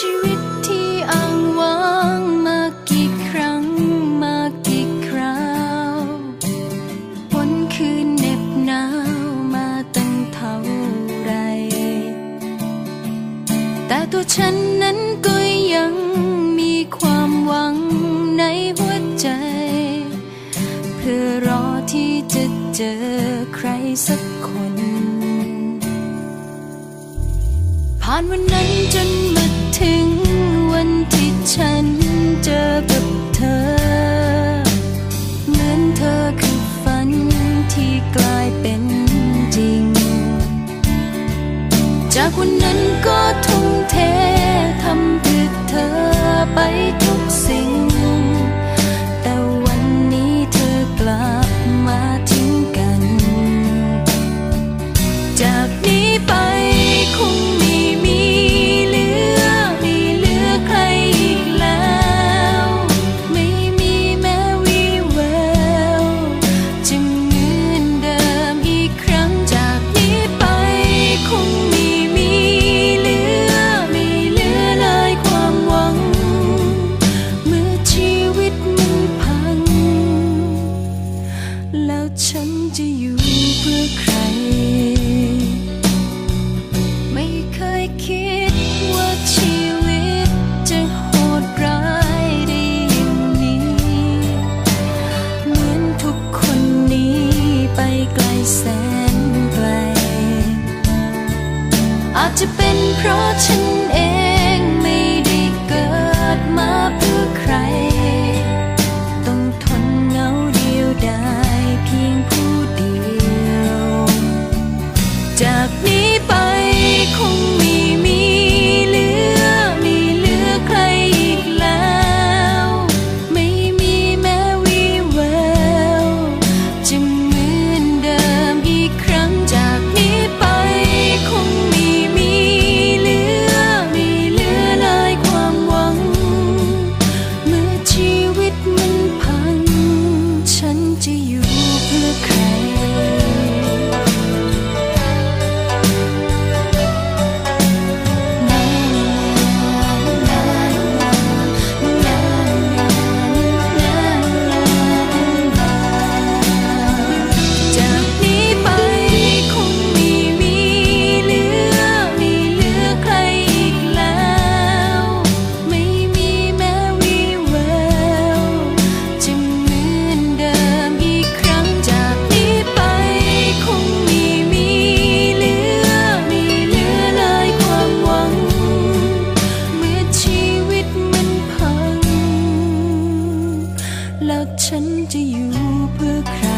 ชีวิตที่อ้างว้างมากี่ครั้งมากี่คราววันคืนเหน็บหนาวมาตั้งเท่าไร แต่ตัวฉันนั้นก็ยังมีความหวังในหัวใจ เพื่อรอที่จะเจอใครสักคน ผ่านวันนั้นจน จากวันนั้นก็ทุ่มเททำ ฉันจะอยู่เพื่อใคร ไม่เคยคิดว่าชีวิตจะโหดร้ายได้อย่างนี้ เหมือนทุกคนนี้ไปไกลแสนไกล อาจจะเป็นเพราะฉันเอง look like แล้วฉันจะอยู่เพื่อใคร